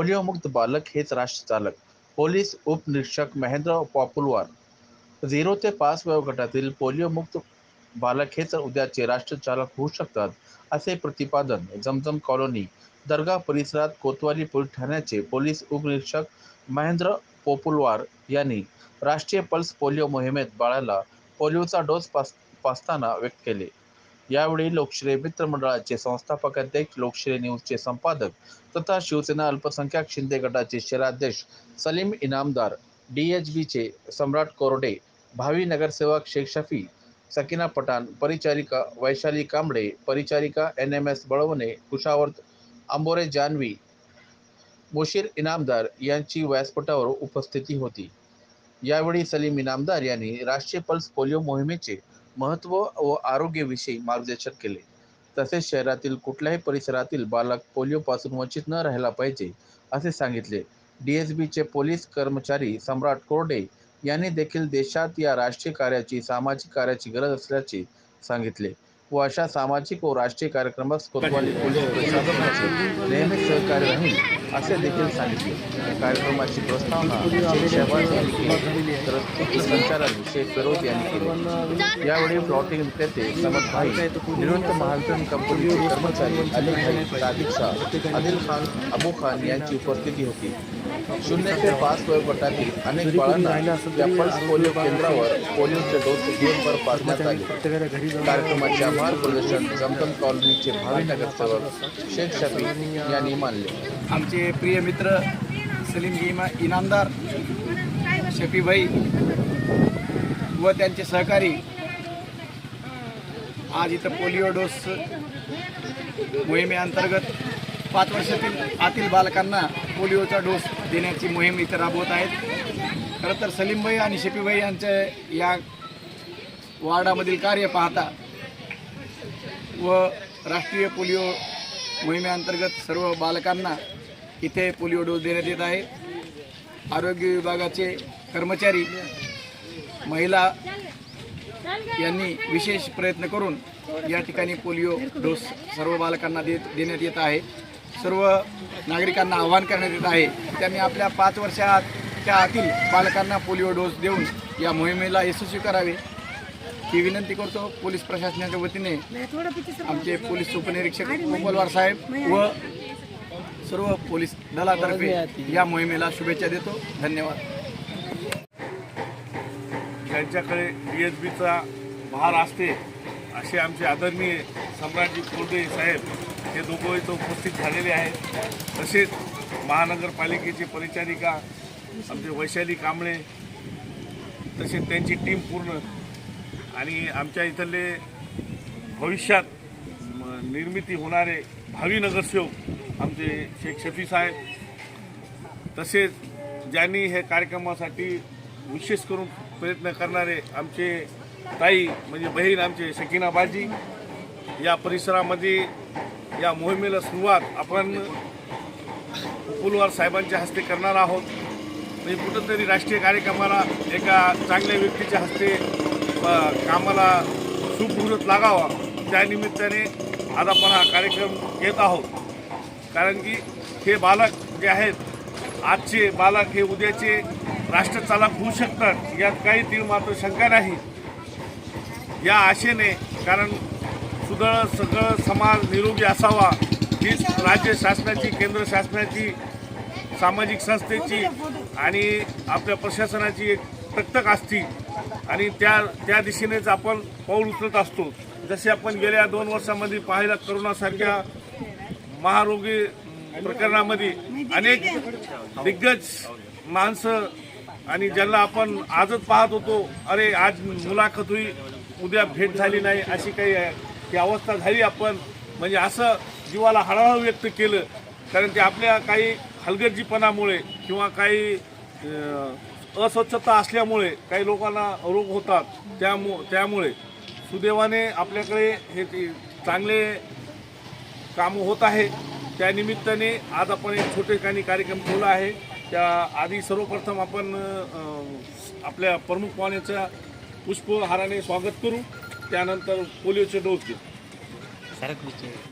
पोलिओमुक्त बालक हेच राष्ट्र चालक पोलीस उपनिरीक्षक महेंद्र पॉपुलवार। झिरो ते पाच वयोगटातील पोलिओमुक्त बालक हेच उद्याचे राष्ट्रचालक होऊ शकतात असे प्रतिपादन जमजम कॉलनी दर्गा परिसरात कोतवाली पोलीस ठाण्याचे पोलीस उपनिरीक्षक महेंद्र पोपुलवार यांनी राष्ट्रीय पल्स पोलिओ मोहिमेत बाळाला पोलिओचा डोस पास पासताना व्यक्त केले. यावेळी लोकश्रेय मित्र मंडळाचे संस्थापक अध्यक्ष लोकश्री न्यूजचे संपादक तथा शिवसेना अल्पसंख्याक शिंदे गटाचे शहराध्यक्ष सलीम इनामदार डी एच बीचे सम्राट कोरडे भावी नगरसेवक शेख शफी सकिना पठाण परिचारिका वैशाली कांबळे परिचारिका N M S Balwane Kushavart Ambore Janhavi Mushir Inamdar यांची व्यासपीठावर उपस्थिती होती. यावेळी सलीम इनामदार यांनी राष्ट्रीय पल्स पोलिओ मोहिमेचे महत्त्व व आरोग्याविषयी मार्गदर्शन केले. तसेच शहरातील कुठल्याही परिसरातील बालक पोलिओपासून वंचित न राहायला पाहिजे असे सांगितले. डी एस बीचे पोलीस कर्मचारी सम्राट कोरडे यांनी देखील देशात या राष्ट्रीय कार्याची सामाजिक कार्याची गरज असल्याचे सांगितले व अशा सामाजिक व राष्ट्रीय कार्यक्रमास कोतवाली पोलीस प्रशासनाचे नेहमीच सहकार्य राहील असे देखील सांगितले. कार्यक्रमाची प्रस्तावना तर संचालन शेख फिरोज यांनी केले. यावेळी प्लॉटिंग विक्रेते समद भाई निवृत्त महावितरण कंपनीचे कर्मचारी अली भाई सादिक शाह आदिल खान अबू खान यांची उपस्थिती होती. शून्य ते पाच वयोगटातील अनेक बाळांना या पल्स पोलिओ केंद्रावर पोलिओचे डोस दिवसभर पाजण्यात आले. कार्यक्रमाचे आभार प्रदर्शन जमजम कॉलनीचे भावी नगरसेवक शेख शफी यांनी मानले. आमचे प्रिय मित्र सलीम इमा इनामदार शफीभाई व त्यांचे सहकारी आज इथं पोलिओ डोस मोहिमेअंतर्गत पाच वर्षातील आतील बालकांना पोलिओचा डोस देण्याची मोहीम इथं राबवत आहेत. खरं तर सलीमभाई आणि शेपीभाई यांच्या या वार्डामधील कार्य पाहता व राष्ट्रीय पोलिओ मोहिमेअंतर्गत सर्व बालकांना इथे पोलिओ डोस देण्यात येत आहे. आरोग्य विभागाचे कर्मचारी महिला यांनी विशेष प्रयत्न करून या ठिकाणी पोलिओ डोस सर्व बालकांना देत देण्यात येत आहे. सर्व नागरिकांना आवाहन करण्यात येत आहे. त्यांनी आपल्या पाच वर्षाच्या आतील बालकांना पोलिओ डोस देऊन या मोहिमेला यशस्वी करावे. ही विनंती करतो पोलीस प्रशासनाच्या वतीने आमचे पोलीस उपनिरीक्षक गोपालवार साहेब व सर्व पोलीस दलातर्फे या मोहिमेला शुभेच्छा देतो. धन्यवाद. ज्यांच्याकडे डी एस बीचा भार असते असे आमचे आदरणीय सम्राटजी कोरडे साहेब हे दोघं इथं उपस्थित झालेले आहेत. तसेच महानगरपालिकेचे परिचारिका आमचे वैशाली कांबळे तसेच त्यांची टीम पूर्ण आणि आमच्या इथले भविष्यात निर्मिती होणारे भावी नगरसेवक आमचे शेख शफी साहेब तसेच ज्यांनी हे कार्यक्रमासाठी विशेष करून प्रयत्न करणारे आमचे ताई म्हणजे बहीण आमचे शकीना बाजी या परिसरामध्ये या मोहिमेला सुरुवात आपण पुलवार साहेबांच्या हस्ते करणार आहोत. म्हणजे कुठंतरी राष्ट्रीय कार्यक्रमाला एका चांगल्या व्यक्तीच्या हस्ते कामाला सुखमुहूर्त लागावा. त्यानिमित्ताने आज आपण हा कार्यक्रम घेत आहोत. कारण की हे बालक जे आहेत आजचे बालक हे उद्याचे राष्ट्रचालक होऊ शकतात यात काही तीळ मात्र शंका नाही. या आशेने कारण सुदळ सगळं समाज निरोगी असावा हीच राज्य शासनाची केंद्र शासनाची सामाजिक संस्थेची आणि आपल्या प्रशासनाची एक तकतक असती आणि त्या त्या दिशेनेच आपण पाऊल उचलत असतो. जसे आपण गेल्या दोन वर्षामध्ये पाहिलं करोनासारख्या महारोगी प्रकरणामध्ये अनेक दिग्गज माणसं आणि ज्यांना आपण आजच पाहत होतो अरे आज मुलाखत होई उद्या भेट झाली नाही अशी काही ही अवस्था झाली आपण. म्हणजे असं जीवाला हळूहळू व्यक्त केलं. कारण ते आपल्या काही हलगर्जीपणामुळे किंवा काही अस्वच्छता असल्यामुळे काही लोकांना रोग होतात. त्यामु त्यामुळे सुदैवाने आपल्याकडे हे ते चांगले काम होत आहे. त्यानिमित्ताने आज आपण एक छोटे काही कार्यक्रम ठेवला आहे. त्या आधी सर्वप्रथम आपण आपल्या प्रमुख पाहुण्याच्या पुष्पहाराने स्वागत करू. त्यानंतर पोलिओचे डोस घेऊ.